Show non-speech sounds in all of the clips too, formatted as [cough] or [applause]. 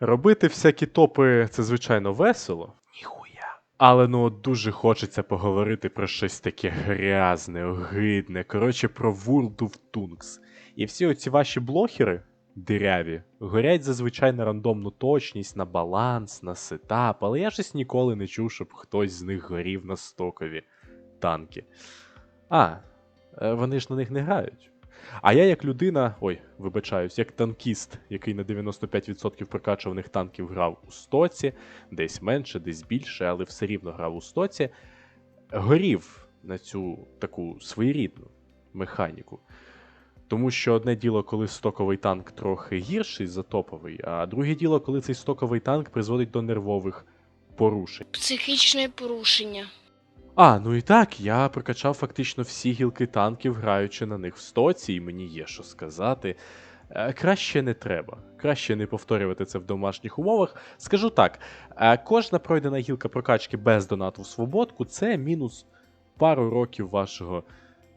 Робити всякі топи це звичайно весело. Ніхуя. Але ну от дуже хочеться поговорити про щось таке грязне, огидне, коротше, про World of Tanks. І всі оці ваші блохери диряві горять зазвичай на рандомну точність, на баланс, на сетап, але я щось ніколи не чув, щоб хтось з них горів на стокові танки. А, е, вони ж на них не грають. А я як людина, ой, вибачаюсь, як танкіст, який на 95% прокачуваних танків грав у стоці, десь менше, десь більше, але все рівно грав у стоці, горів на цю таку своєрідну механіку. Тому що одне діло, коли стоковий танк трохи гірший за топовий, а друге діло, коли цей стоковий танк призводить до нервових порушень. Психічне порушення. А, ну і так, я прокачав фактично всі гілки танків, граючи на них в стоці, і мені є що сказати. Е, Краще не треба. Краще не повторювати це в домашніх умовах. Скажу так: е, кожна пройдена гілка прокачки без донату в свободку це мінус пару років вашого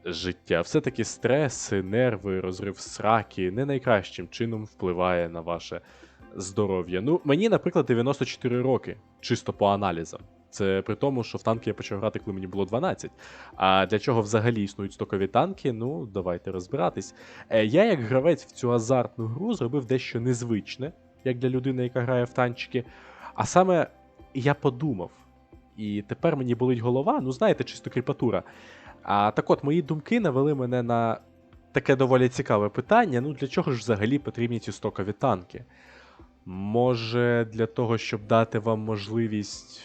життя. Все-таки стреси, нерви, розрив сраки не найкращим чином впливає на ваше здоров'я. Ну, мені, наприклад, 94 роки, чисто по аналізам. Це при тому, що в танки я почав грати, коли мені було 12. А для чого взагалі існують стокові танки? Ну, давайте розбиратись. Е, я, як гравець в цю азартну гру, зробив дещо незвичне, як для людини, яка грає в танчики. А саме я подумав. І тепер мені болить голова, ну знаєте, чисто кріпатура. А так от, мої думки навели мене на таке доволі цікаве питання: ну для чого ж взагалі потрібні ці стокові танки? Може, для того, щоб дати вам можливість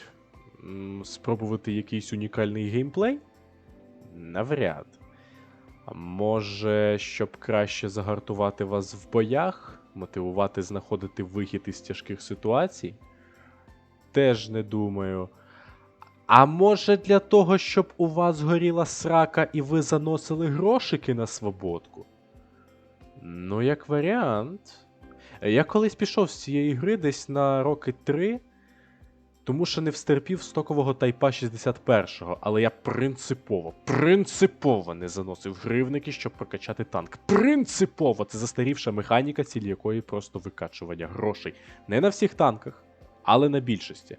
спробувати якийсь унікальний геймплей? Навряд. Може, щоб краще загартувати вас в боях, мотивувати знаходити вихід із тяжких ситуацій? Теж не думаю. А може для того, щоб у вас горіла срака і ви заносили грошики на свободку? Ну, як варіант. Я колись пішов з цієї гри десь на роки 3, тому що не встерпів стокового тайпа 61-го, але я принципово, принципово не заносив гривники, щоб прокачати танк. Принципово! Це застарівша механіка, ціль якої просто викачування грошей. Не на всіх танках, але на більшості.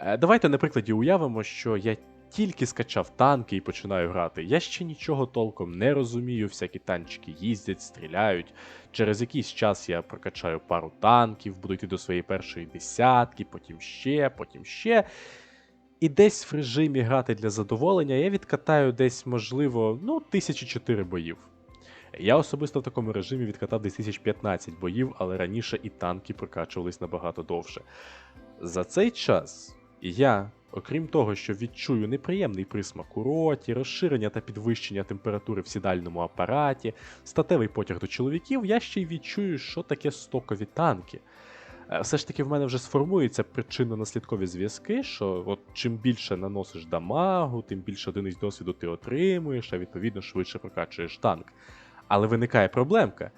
Е, Давайте на прикладі уявимо, що я тільки скачав танки і починаю грати. Я ще нічого толком не розумію, всякі танчики їздять, стріляють. Через якийсь час я прокачаю пару танків, буду йти до своєї першої десятки, потім ще, потім ще. І десь в режимі грати для задоволення я відкатаю десь, можливо, ну, тисячі чотири боїв. Я особисто в такому режимі відкатав десь 1015 боїв, але раніше і танки прокачувались набагато довше. За цей час я, окрім того, що відчую неприємний присмак у роті, розширення та підвищення температури в сідальному апараті, статевий потяг до чоловіків, я ще й відчую, що таке стокові танки. Е, Все ж таки в мене вже сформуються причинно-наслідкові зв'язки, що от чим більше наносиш дамагу, тим більше одиниць досвіду ти отримуєш, а відповідно швидше прокачуєш танк. Але виникає проблемка.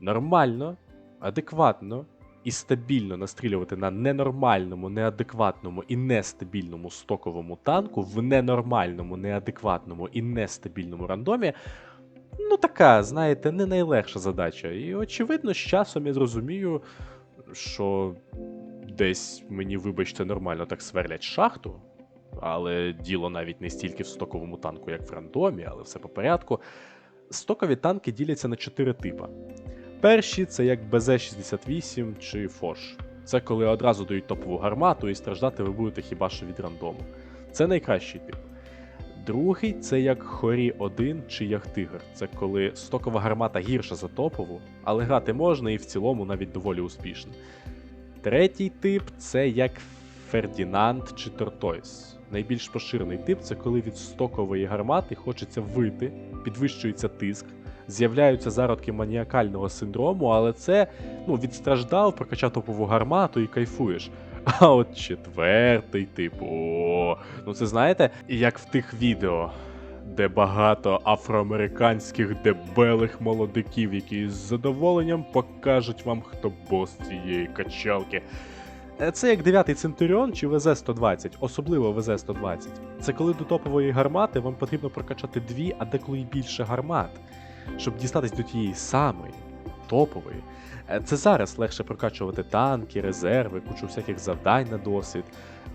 Нормально, адекватно і стабільно настрілювати на ненормальному, неадекватному і нестабільному стоковому танку в ненормальному, неадекватному і нестабільному рандомі. Ну, така, знаєте, не найлегша задача. І очевидно, з часом я зрозумію, що десь мені, вибачте, нормально так сверлять шахту. Але діло навіть не стільки в стоковому танку, як в рандомі, але все по порядку. Стокові танки діляться на чотири типи. Перші це як БЗ-68 чи Фош. Це коли одразу дають топову гармату і страждати ви будете хіба що від рандому. Це найкращий тип. Другий це як Хорі 1 чи як Тигр. Це коли стокова гармата гірша за топову, але грати можна і в цілому навіть доволі успішно. Третій тип це як Фердінанд чи Тортойс. Найбільш поширений тип це коли від стокової гармати хочеться вити, підвищується тиск, з'являються зародки маніакального синдрому, але це ну, відстраждав, прокачав топову гармату і кайфуєш. [laughs] А от четвертий тип, о, ну це знаєте, як в тих відео, де багато афроамериканських дебелих молодиків, які з задоволенням покажуть вам, хто бос цієї качалки. Е, Це як 9-й Центуріон чи ВЗ-120, особливо ВЗ-120. Це коли до топової гармати вам потрібно прокачати дві, а деколи й більше гармат, щоб дістатись до тієї самої, топової. Е, Це зараз легше прокачувати танки, резерви, кучу всяких завдань на досвід,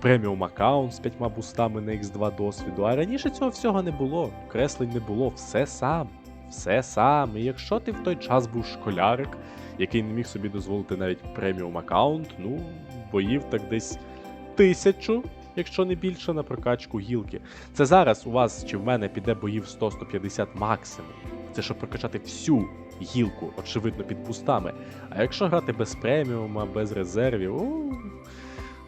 преміум аккаунт з п'ятьма бустами на X2 досвіду. А раніше цього всього не було, креслень не було, все сам. Все сам. І якщо ти в той час був школярик, який не міг собі дозволити навіть преміум аккаунт, ну, боїв так десь тисячу, якщо не більше, на прокачку гілки. Це зараз у вас чи в мене піде боїв 100-150 максимум. Це щоб прокачати всю гілку, очевидно, під бустами. А якщо грати без преміума, без резервів, у,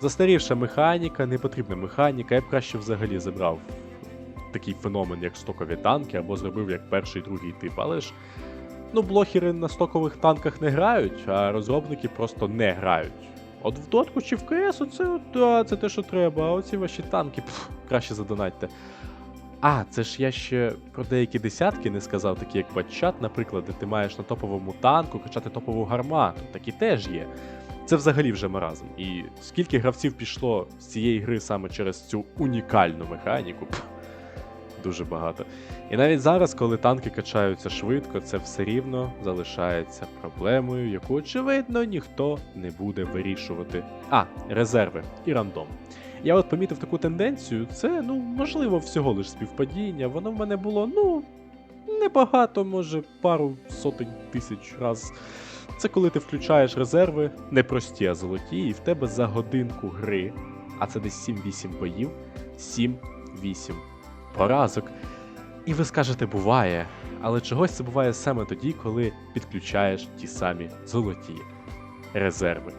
застарівша механіка, не потрібна механіка, я б краще взагалі забрав такий феномен, як стокові танки, або зробив як перший другий тип. Але ж ну, блохери на стокових танках не грають, а розробники просто не грають. От в дотку чи в КС, оце да, це те, що треба, а оці ваші танки, пф, краще задонатьте. А, це ж я ще про деякі десятки не сказав, такі як батчат, наприклад, де ти маєш на топовому танку качати топову гармату. Такі теж є. Це взагалі вже маразм. І скільки гравців пішло з цієї гри саме через цю унікальну механіку, дуже багато. І навіть зараз, коли танки качаються швидко, це все рівно залишається проблемою, яку, очевидно, ніхто не буде вирішувати. А, резерви і рандом. Я от помітив таку тенденцію, це, ну, можливо, всього лиш співпадіння. Воно в мене було, ну, небагато, може, пару сотень тисяч раз. Це коли ти включаєш резерви, не прості, а золоті, і в тебе за годинку гри, а це десь 7-8 боїв, 7-8 поразок. І ви скажете, буває, але чогось це буває саме тоді, коли підключаєш ті самі золоті резерви.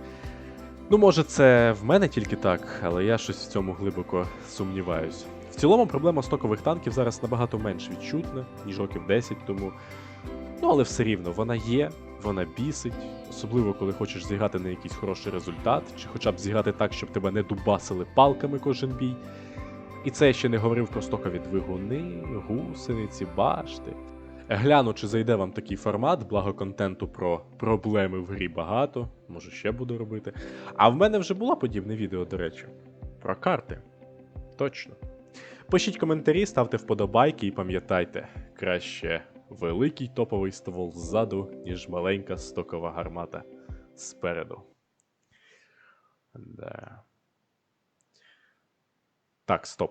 Ну, може, це в мене тільки так, але я щось в цьому глибоко сумніваюсь. В цілому проблема стокових танків зараз набагато менш відчутна, ніж років 10 тому. Ну, але все рівно, вона є, вона бісить, особливо коли хочеш зіграти на якийсь хороший результат, чи хоча б зіграти так, щоб тебе не дубасили палками кожен бій. І це я ще не говорив про стокові двигуни, гусениці, башти. Гляну, чи зайде вам такий формат, благо контенту про проблеми в грі багато, може ще буду робити. А в мене вже було подібне відео, до речі, про карти. Точно. Пишіть коментарі, ставте вподобайки і пам'ятайте, краще великий топовий ствол ззаду, ніж маленька стокова гармата спереду. Да. Так, стоп.